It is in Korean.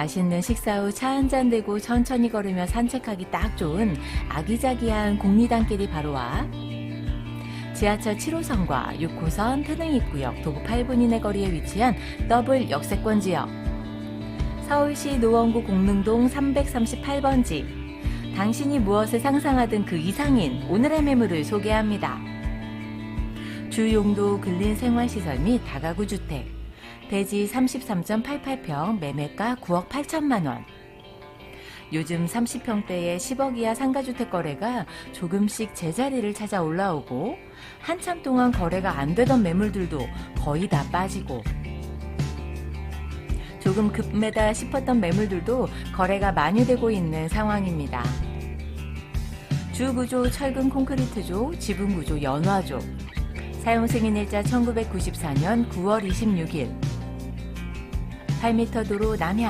맛있는 식사 후 차 한잔 들고 천천히 걸으며 산책하기 딱 좋은 아기자기한 공리단길이 바로 와. 지하철 7호선과 6호선 태릉입구역 도보 8분 이내 거리에 위치한 더블 역세권 지역. 서울시 노원구 공릉동 338번지. 당신이 무엇을 상상하든 그 이상인 오늘의 매물을 소개합니다. 주 용도 근린 생활시설 및 다가구 주택 대지 33.88평 매매가 9억 8천만 원. 요즘 30평대의 10억 이하 상가주택 거래가 조금씩 제자리를 찾아 올라오고 한참 동안 거래가 안 되던 매물들도 거의 다 빠지고 조금 급매다 싶었던 매물들도 거래가 많이 되고 있는 상황입니다. 주구조 철근 콘크리트조, 지붕구조 연화조, 사용 승인일자 1994년 9월 26일. 8m 도로 남향